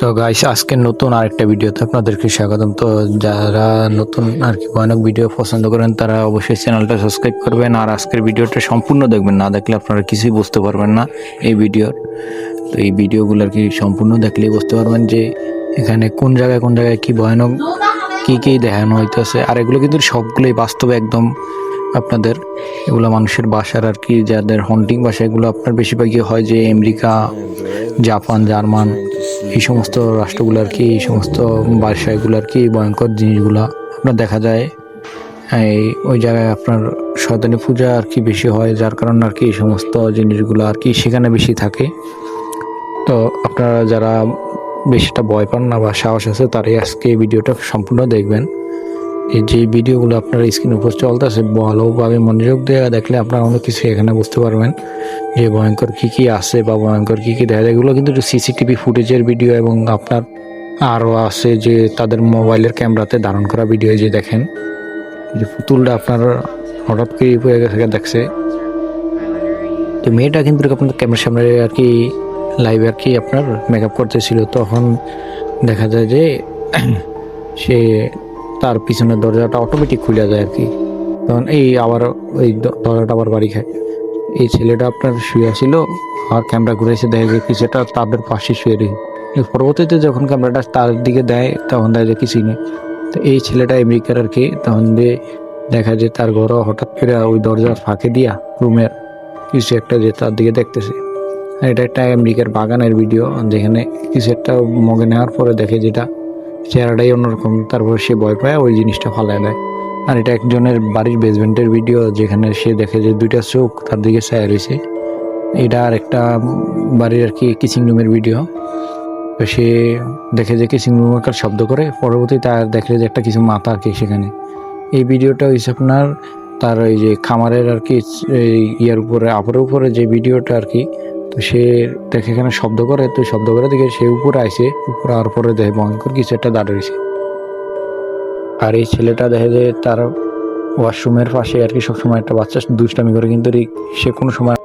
তো গাইস আজকে নতুন আরেকটা ভিডিওতে আপনাদেরকে স্বাগতম। তো যারা নতুন আর কি ভয়ানক ভিডিও পছন্দ করেন, তারা অবশ্যই চ্যানেলটা সাবস্ক্রাইব করবেন আর আজকের ভিডিওটা সম্পূর্ণ দেখবেন। না দেখলে আপনারা কিছুই বুঝতে পারবেন না এই ভিডিওর। তো এই ভিডিওগুলো আর কি সম্পূর্ণ দেখলেই বুঝতে পারবেন যে এখানে কোন জায়গায় কোন জায়গায় কি ভয়ানক, কি কী দেখানো হইতেছে। আর এগুলো কিন্তু সবগুলোই বাস্তবে একদম আপনাদের এগুলো মানুষের বাসার আর কি যাদের হন্টিং বাসা, এগুলো আপনার বেশিরভাগই হয় যে আমেরিকা, জাপান, জার্মান এই সমস্ত রাষ্ট্রগুলো আর কি, এই সমস্ত বাসায়গুলো আর কি ভয়ঙ্কর জিনিসগুলো আপনার দেখা যায়? এই ওই জায়গায় আপনার শয়তানি পূজা আর কি বেশি হয়, যার কারণে আর কি এই সমস্ত জিনিসগুলো আর কি সেখানে বেশি থাকে। তো আপনারা যারা বেশিটা ভয় পান না বা সাহস আছে, তারাই আজকে এই ভিডিওটা সম্পূর্ণ দেখবেন। এই যে ভিডিওগুলো আপনার স্ক্রিন উপর চলতেছে, ভালোভাবে মনোযোগ দেওয়া দেখলে আপনারা অনেক কিছু এখানে বুঝতে পারবেন যে ভয়ঙ্কর কী কী আছে বা ভয়ঙ্কর কী কী দেখা যায়। এগুলো কিন্তু সিসিটিভি ফুটেজের ভিডিও এবং আপনার আরও আছে যে তাদের মোবাইলের ক্যামেরাতে ধারণ করা ভিডিও যে দেখেন। যে পুতুলটা আপনার হঠাৎ করে হয়ে গেছে, দেখছে। তো মেয়েটা কিন্তু আপনার ক্যামেরার সামনে আর কি লাইভে আর কি আপনার মেকআপ করতেছিল। তখন দেখা যায় যে সে তার পিছনের দরজাটা অটোমেটিক খুলে যায় আর কি। তখন এই আবার ওই দরজাটা আবার বাড়ি খায়। এই ছেলেটা আপনার শুয়ে ছিল আর ক্যামেরা ঘুরে এসে দেখে যে কিছুটা তাদের পাশে শুয়ে রয়েছে পরবর্তীতে যখন ক্যামেরাটা তার দিকে দেয়, তখন দেখা যায় কিছুই নেই। তো এই ছেলেটা আমেরিকার আর কি, তখন যে দেখা যায় তার ঘরও হঠাৎ করে ওই দরজার ফাঁকে দিয়া রুমের কিছু একটা যে তার দিকে দেখতেছে। এটা একটা আমেরিকার বাগানের ভিডিও যেখানে কিছু একটা মগে নেওয়ার পরে দেখে যেটা চেহারাটাই অন্যরকম। তারপর সে ভয় পায়, ওই জিনিসটা ফালায় দেয়। আর এটা একজনের বাড়ির বেসমেন্টের ভিডিও যেখানে সে দেখে যে দুইটা চোখ তার দিকে ছায়া রয়েছে। এটা আর একটা বাড়ির আর কি কিচিং রুমের ভিডিও তো সে দেখে যে কিচিং রুম একটা শব্দ করে পরবর্তী তার দেখে যে একটা কিছু মাথা আর কি সেখানে। এই ভিডিওটা হয়েছে আপনার তার ওই যে খামারের আর কি ইয়ার উপরে আপরের উপরে যে ভিডিওটা আর কি তো সে দেখে এখানে শব্দ করে, তো শব্দ করে দেখে সে উপরে আসে উপরে আর পরে দেখে ভয়ঙ্কর কিছু একটা দাঁড়িয়েছে আর এই ছেলেটা দেখে যে তার ওয়াশরুমের পাশে আর কি সবসময় একটা বাচ্চা দুষ্টামি করে, কিন্তু সে কোনো সময়